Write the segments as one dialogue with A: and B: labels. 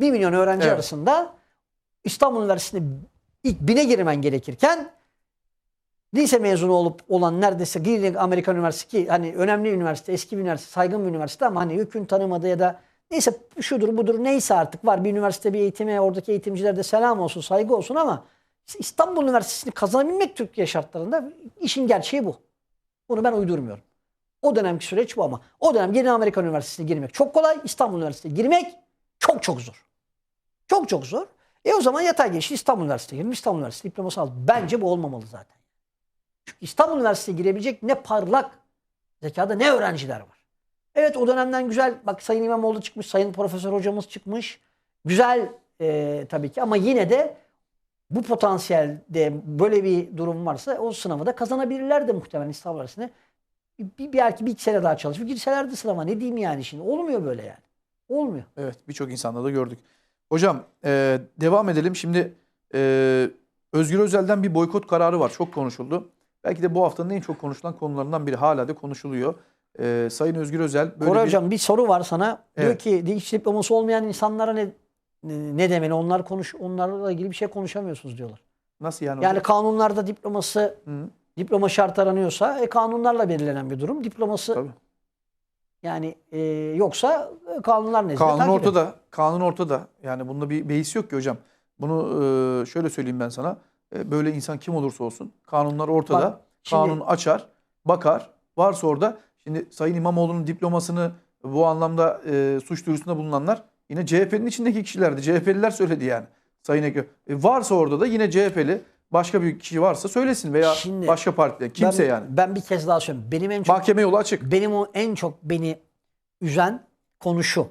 A: 1 milyon öğrenci
B: Evet.
A: arasında İstanbul Üniversitesi'ne ilk bine girmen gerekirken lise mezunu olup olan neredeyse Gilead Amerikan Üniversitesi ki hani önemli üniversite, eski bir üniversite, saygın bir üniversite ama hani hüküm tanımadığı ya da neyse şudur budur neyse artık var bir üniversite bir eğitime oradaki eğitimciler de selam olsun saygı olsun ama İstanbul Üniversitesi'ni kazanabilmek Türkiye şartlarında işin gerçeği bu. Bunu ben uydurmuyorum. O dönemki süreç bu ama o dönem yeni Amerikan Üniversitesi'ne girmek çok kolay. İstanbul Üniversitesi'ne girmek çok çok zor. Çok çok zor. E o zaman yatay geçti İstanbul Üniversitesi'ne girdim. İstanbul Üniversitesi diploması aldım. Bence bu olmamalı zaten. Çünkü İstanbul Üniversitesi'ne girebilecek ne parlak zekada ne öğrenciler var. Evet o dönemden güzel bak Sayın İmamoğlu çıkmış, Sayın Profesör hocamız çıkmış. Güzel e, tabii ki ama yine de bu potansiyelde böyle bir durum varsa o sınavı da kazanabilirler de muhtemelen İstanbul Üniversitesi'ne. Bir, belki bir iki sene daha çalışıp girselerdi sınava ne diyeyim yani şimdi. Olmuyor böyle yani. Olmuyor.
B: Evet birçok insanda da gördük. Hocam e, devam edelim. Şimdi e, Özgür Özel'den bir boykot kararı var. Çok konuşuldu. Belki de bu haftanın en çok konuşulan konularından biri. Hala da konuşuluyor. E, Sayın Özgür Özel böyle
A: Koray
B: bir...
A: Hocam bir soru var sana. Diyor
B: Evet.
A: ki dikiş diploması olmayan insanlara ne ne ne demeli? Onlar konuş onlarla ilgili bir şey konuşamıyorsunuz diyorlar.
B: Nasıl yani?
A: Yani
B: hocam?
A: kanunlarda diploması
B: Hı,
A: diploma şart aranıyorsa e, kanunlarla belirlenen bir durum. Diploması
B: tabii.
A: Yani e, yoksa e, kanunlar nezdinde
B: Kanun
A: takip
B: ortada. Kanun ortada. Yani bunda bir beis yok ki hocam. Bunu e, şöyle söyleyeyim ben sana. E, böyle insan kim olursa olsun kanunlar ortada.
A: Bak, şimdi-
B: Kanun açar, bakar. Varsa orada şimdi Sayın İmamoğlu'nun diplomasını bu anlamda e, suç duyurusunda bulunanlar yine CHP'nin içindeki kişilerdi. CHP'liler söyledi yani. Sayın Ekrem. E, varsa orada da yine CHP'li başka bir kişi varsa söylesin veya
A: Şimdi
B: başka partiden kimse
A: ben,
B: yani.
A: Ben bir kez daha söyleyeyim. Benim en çok
B: Mahkeme yolu açık.
A: benim o en çok beni üzen konu şu.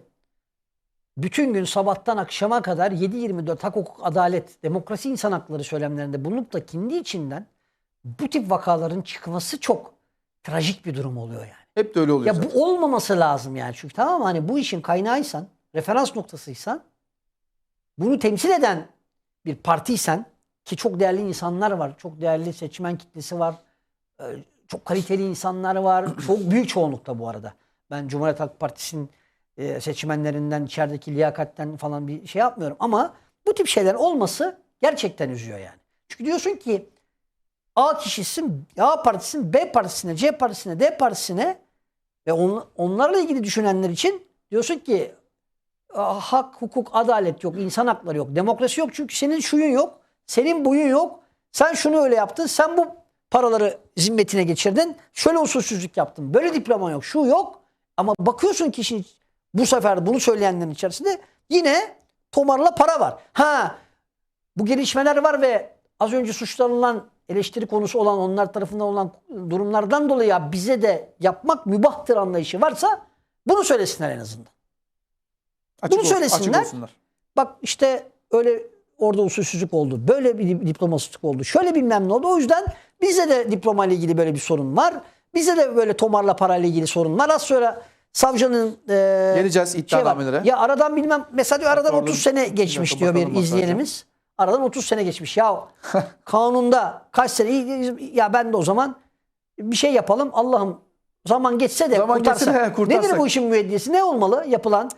A: Bütün gün sabahtan akşama kadar 7-24 hak hukuk adalet demokrasi insan hakları söylemlerinde bulunup da kendi içinden bu tip vakaların çıkması çok trajik bir durum oluyor yani.
B: Hep de öyle oluyor.
A: Ya
B: zaten.
A: bu olmaması lazım yani. Çünkü tamam hani bu işin kaynağıysan, referans noktasıysan, bunu temsil eden bir partiysen ki çok değerli insanlar var. Çok değerli seçmen kitlesi var. e, Çok kaliteli insanlar var. Çok büyük çoğunlukta bu arada. Ben Cumhuriyet Halk Partisi'nin e, seçmenlerinden, içerideki liyakatten falan bir şey yapmıyorum. Ama bu tip şeyler olması gerçekten üzüyor yani. Çünkü diyorsun ki A kişisin, A partisinin B partisine, C partisine, D partisine ve on, onlarla ilgili düşünenler için diyorsun ki "Aa, hak, hukuk, adalet yok, insan hakları yok, demokrasi yok çünkü senin şuyun yok, senin buyun yok. Sen şunu öyle yaptın, sen bu paraları zimmetine geçirdin, şöyle usulsüzlük yaptın, böyle diploma yok, şu yok. Ama bakıyorsun ki işin bu sefer bunu söyleyenlerin içerisinde yine tomarla para var. Ha bu gelişmeler var ve az önce suçlanılan eleştiri konusu olan onlar tarafından olan durumlardan dolayı ya bize de yapmak mübahtır anlayışı varsa bunu söylesinler en azından.
B: Açık
A: bunu
B: olsun-
A: söylesinler.
B: Açık olsunlar.
A: Bak işte öyle orada usulsüzlük oldu. Böyle bir diplomasızlık oldu. Şöyle bilmem ne oldu. O yüzden bize de diploma ile ilgili böyle bir sorun var. Bize de böyle tomarla parayla ilgili sorun var. Az sonra savcının e,
B: Geleceğiz
A: şey
B: iddianamelere.
A: Ya aradan bilmem mesela diyor aradan
B: Orada
A: 30 sene geçmiş diyor bir izleyenimiz. Aradan 30 sene geçmiş. Ya kanunda kaç sene ya ben de o zaman bir şey yapalım. Allah'ım zaman geçse de
B: Zaman
A: kurtarsa.
B: geçse de, kurtarsak.
A: Nedir bu işin müeddiyesi? Ne olmalı yapılan?